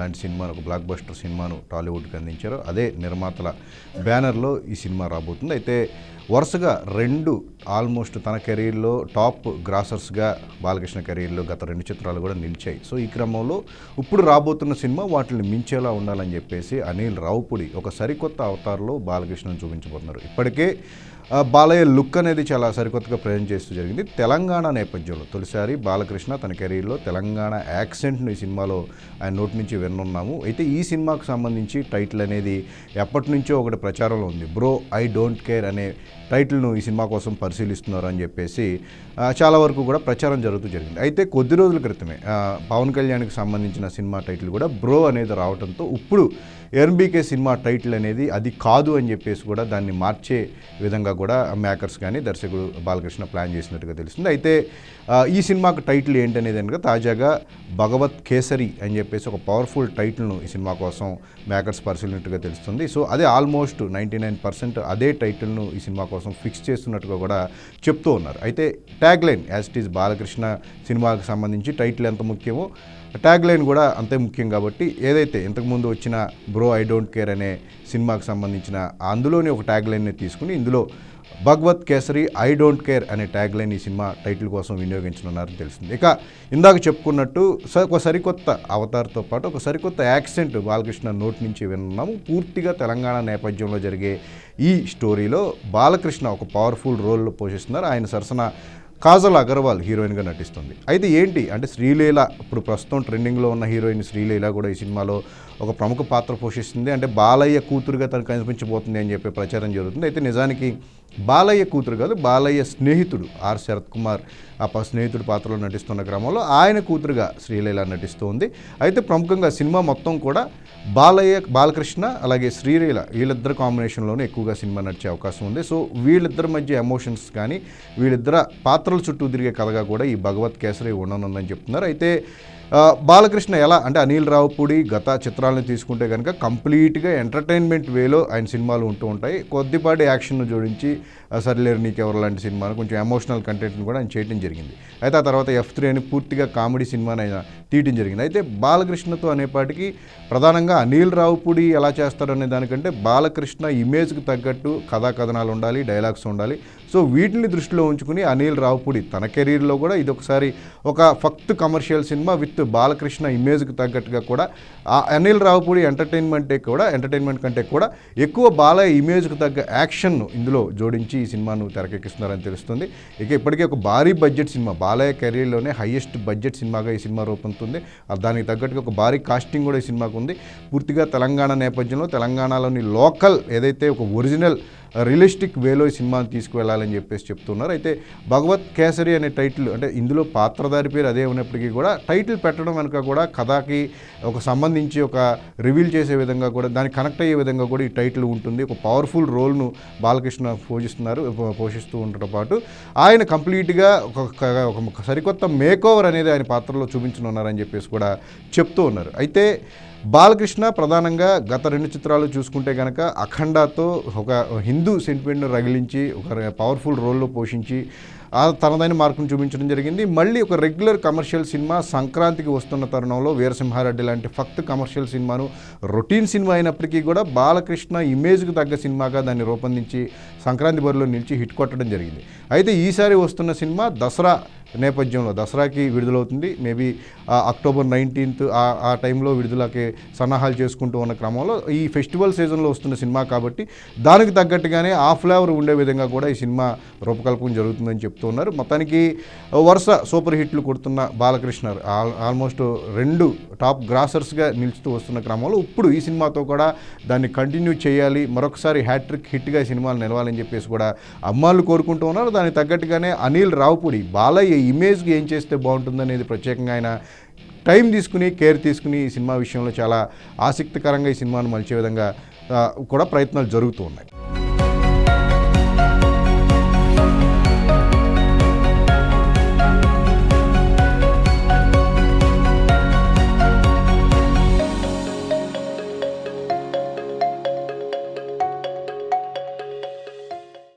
లాంటి సినిమాను ఒక బ్లాక్ బస్టర్ సినిమాను టాలీవుడ్కి అందించారు. అదే నిర్మాతల బ్యానర్లో ఈ సినిమా రాబోతుంది. అయితే వరుసగా రెండు ఆల్మోస్ట్ తన కెరీర్లో టాప్ గ్రాసర్స్గా బాలకృష్ణ కెరీర్లో గత రెండు చిత్రాలు కూడా నిలిచాయి. సో ఈ క్రమంలో ఇప్పుడు రాబోతున్న సినిమా వాటిని మించేలా ఉండాలని చెప్పేసి అనిల్ రావుపుడి ఒక సరికొత్త అవతారంలో బాలకృష్ణను చూపించబోతున్నారు. ఇప్పటికే బాలయ్య లుక్ అనేది చాలా సరికొత్తగా ప్రజెంట్ చేస్తూ జరిగింది. తెలంగాణ నేపథ్యంలో తొలిసారి బాలకృష్ణ తన కెరీర్లో తెలంగాణ యాక్సెంట్ను ఈ సినిమాలో ఆయన నోటి నుంచి వినున్నాము. అయితే ఈ సినిమాకు సంబంధించి టైటిల్ అనేది ఎప్పటి నుంచో ఒకటి ప్రచారంలో ఉంది. బ్రో ఐ డోంట్ కేర్ అనే టైటిల్ను ఈ సినిమా కోసం పరిశీలిస్తున్నారు అని చెప్పేసి చాలా వరకు కూడా ప్రచారం జరుగుతూ జరిగింది. అయితే కొద్ది రోజుల క్రితమే పవన్ కళ్యాణ్కి సంబంధించిన సినిమా టైటిల్ కూడా బ్రో అనేది రావడంతో ఇప్పుడు ఎన్బీకే సినిమా టైటిల్ అనేది అది కాదు అని చెప్పేసి కూడా దాన్ని మార్చే విధంగా కూడా మేకర్స్ కానీ దర్శకుడు బాలకృష్ణ ప్లాన్ చేసినట్టుగా తెలుస్తుంది. అయితే ఈ సినిమాకు టైటిల్ ఏంటనేది కనుక తాజాగా భగవత్ కేసరి అని చెప్పేసి ఒక పవర్ఫుల్ టైటిల్ను ఈ సినిమా కోసం మేకర్స్ పరిశీలినట్టుగా తెలుస్తుంది. సో అదే ఆల్మోస్ట్ నైంటీ నైన్ పర్సెంట్ అదే టైటిల్ను ఈ సినిమా కోసం ఫిక్స్ చేస్తున్నట్టుగా కూడా చెప్తూ ఉన్నారు. అయితే tag line as it is Balakrishna సినిమాకి సంబంధించి టైటిల్ ఎంత ముఖ్యమో ట్యాగ్ లైన్ కూడా అంతే ముఖ్యం కాబట్టి ఏదైతే ఇంతకుముందు వచ్చిన బ్రో ఐ డోంట్ కేర్ అనే సినిమాకి సంబంధించిన అందులోని ఒక ట్యాగ్ లైన్ని తీసుకుని ఇందులో Bhagavanth Kesari I don't care అనే ట్యాగ్ లైన్ ఈ సినిమా టైటిల్ కోసం వినియోగించనున్నారని తెలిసింది. ఇక ఇందాక చెప్పుకున్నట్టు స- ఒక సరికొత్త అవతార్తో పాటు ఒక సరికొత్త యాక్సెంట్ బాలకృష్ణ నోటి నుంచి విన్నాము. పూర్తిగా తెలంగాణ నేపథ్యంలో జరిగే ఈ స్టోరీలో బాలకృష్ణ ఒక పవర్ఫుల్ రోల్లో పోషిస్తున్నారు. ఆయన సరసన కాజల్ అగర్వాల్ హీరోయిన్గా నటిస్తుంది. అయితే ఏంటి? అంటే శ్రీలీల ఇప్పుడు ప్రస్తుతం ట్రెండింగ్లో ఉన్న హీరోయిన్ శ్రీలీల కూడా ఈ సినిమాలో ఒక ప్రముఖ పాత్ర పోషిస్తుంది. అంటే బాలయ్య కూతురుగా తను కనిపించబోతుంది అని చెప్పి ప్రచారం జరుగుతుంది. అయితే నిజానికి బాలయ్య కూతురు కాదు బాలయ్య స్నేహితుడు ఆర్. శరత్ కుమార్ ఆ స్నేహితుడు పాత్రలో నటిస్తున్న క్రమంలో ఆయన కూతురుగా శ్రీలీల నటిస్తుంది. అయితే ప్రముఖంగా సినిమా మొత్తం కూడా బాలయ్య బాలకృష్ణ అలాగే శ్రీలీల వీళ్ళిద్దరు కాంబినేషన్లోనే ఎక్కువగా సినిమా నడిచే అవకాశం ఉంది. సో వీళ్ళిద్దరి మధ్య ఎమోషన్స్ కానీ వీళ్ళిద్దర పాత్రల చుట్టూ తిరిగే కథగా కూడా ఈ భగవత్ కేసరి ఉండనుందని చెప్తున్నారు. అయితే బాలకృష్ణ ఎలా? అంటే అనిల్ రావుపూడి గత చిత్రాలను తీసుకుంటే కనుక కంప్లీట్గా ఎంటర్టైన్మెంట్ వేలో ఆయన సినిమాలు ఉంటూ ఉంటాయి. కొద్దిపాటి యాక్షన్ను జోడించి సర్లేరు సరిలేరు నీకెవరు లాంటి సినిమాను కొంచెం ఎమోషనల్ కంటెంట్ని కూడా ఆయన చేయడం జరిగింది. అయితే ఆ తర్వాత ఎఫ్ త్రీ అని పూర్తిగా కామెడీ సినిమాని ఆయన తీయటం జరిగింది. అయితే బాలకృష్ణతో అనేపాటికి ప్రధానంగా అనిల్ రావుపూడి ఎలా చేస్తారనే దానికంటే బాలకృష్ణ ఇమేజ్కి తగ్గట్టు కథా కథనాలు ఉండాలి డైలాగ్స్ ఉండాలి. సో వీటిని దృష్టిలో ఉంచుకుని అనిల్ రావుపూడి తన కెరీర్లో కూడా ఇది ఒకసారి ఒక ఫక్త్ కమర్షియల్ సినిమా విత్ బాలకృష్ణ ఇమేజ్కి తగ్గట్టుగా కూడా ఆ అనిల్ రావుపూడి ఎంటర్టైన్మెంటే కూడా ఎంటర్టైన్మెంట్ కంటే కూడా ఎక్కువ బాలయ్య ఇమేజ్కి తగ్గ యాక్షన్ను ఇందులో జోడించి ఈ సినిమాను తెరకెక్కిస్తున్నారని తెలుస్తుంది. ఇక ఇప్పటికే ఒక భారీ బడ్జెట్ సినిమా బాలయ్య కెరీర్లోనే హైయెస్ట్ బడ్జెట్ సినిమాగా ఈ సినిమా రూపొందుతుంది. దానికి తగ్గట్టుగా ఒక భారీ కాస్టింగ్ కూడా ఈ సినిమాకు ఉంది. పూర్తిగా తెలంగాణ నేపథ్యంలో తెలంగాణలోని లోకల్ ఏదైతే ఒక ఒరిజినల్ రియలిస్టిక్ వేలో ఈ సినిమాను తీసుకువెళ్ళాలని చెప్పేసి చెప్తున్నారు. అయితే భగవత్ కేసరి అనే టైటిల్ అంటే ఇందులో పాత్రధారి పేరు అదే ఉన్నప్పటికీ కూడా టైటిల్ పెట్టడం వెనుక కూడా కథకి ఒక సంబంధించి ఒక రివీల్ చేసే విధంగా కూడా దానికి కనెక్ట్ అయ్యే విధంగా కూడా ఈ టైటిల్ ఉంటుంది. ఒక పవర్ఫుల్ రోల్ను బాలకృష్ణ పోషిస్తున్నారు పోషిస్తూ ఉండటం పాటు. ఆయన కంప్లీట్గా ఒక ఒక- ఒక సరికొత్త మేకోవర్ అనేది ఆయన పాత్రలో చూపించనున్నారని చెప్పేసి కూడా చెప్తూ ఉన్నారు. అయితే బాలకృష్ణ ప్రధానంగా గత రెండు చిత్రాలు చూసుకుంటే కనుక అఖండాతో ఒక హిందూ సెంటిమెంట్ను రగిలించి ఒక పవర్ఫుల్ రోల్లో పోషించి తనదైన మార్కును చూపించడం జరిగింది. మళ్ళీ ఒక రెగ్యులర్ కమర్షియల్ సినిమా సంక్రాంతికి వస్తున్న తరుణంలో వీరసింహారెడ్డి లాంటి ఫక్త్ కమర్షియల్ సినిమాను రొటీన్ సినిమా అయినప్పటికీ కూడా బాలకృష్ణ ఇమేజ్కి తగ్గ సినిమాగా దాన్ని రూపొందించి సంక్రాంతి బరిలో నిలిచి హిట్ కొట్టడం జరిగింది. అయితే ఈసారి వస్తున్న సినిమా దసరా నేపథ్యంలో దసరాకి విడుదలవుతుంది. మేబీ అక్టోబర్ నైన్టీన్త్ ఆ టైంలో విడుదలకి సన్నాహాలు చేసుకుంటూ ఉన్న క్రమంలో ఈ ఫెస్టివల్ సీజన్లో వస్తున్న సినిమా కాబట్టి దానికి తగ్గట్టుగానే ఆ ఫ్లేవర్ ఉండే విధంగా కూడా ఈ సినిమా రూపకల్పన జరుగుతుందని చెప్తూ ఉన్నారు. మొత్తానికి వరుస సూపర్ హిట్లు కొడుతున్న బాలకృష్ణ ఆల్- ఆల్మోస్ట్ రెండు టాప్ గ్రాసర్స్గా నిలుస్తూ వస్తున్న క్రమంలో ఇప్పుడు ఈ సినిమాతో కూడా దాన్ని కంటిన్యూ చేయాలి మరొకసారి హ్యాట్రిక్ హిట్గా సినిమాలు నిలవాలని చెప్పేసి కూడా అమ్మాళ్ళు కోరుకుంటూ ఉన్నారు. దానికి తగ్గట్టుగానే అనిల్ రావుపూడి బాలయ్య ఇమేజ్కి ఏం చేస్తే బాగుంటుందనేది ప్రత్యేకంగా ఆయన టైం తీసుకుని కేర్ తీసుకుని ఈ సినిమా విషయంలో చాలా ఆసక్తికరంగా ఈ సినిమాను మలిచే విధంగా కూడా ప్రయత్నాలు జరుగుతూ ఉన్నాయి.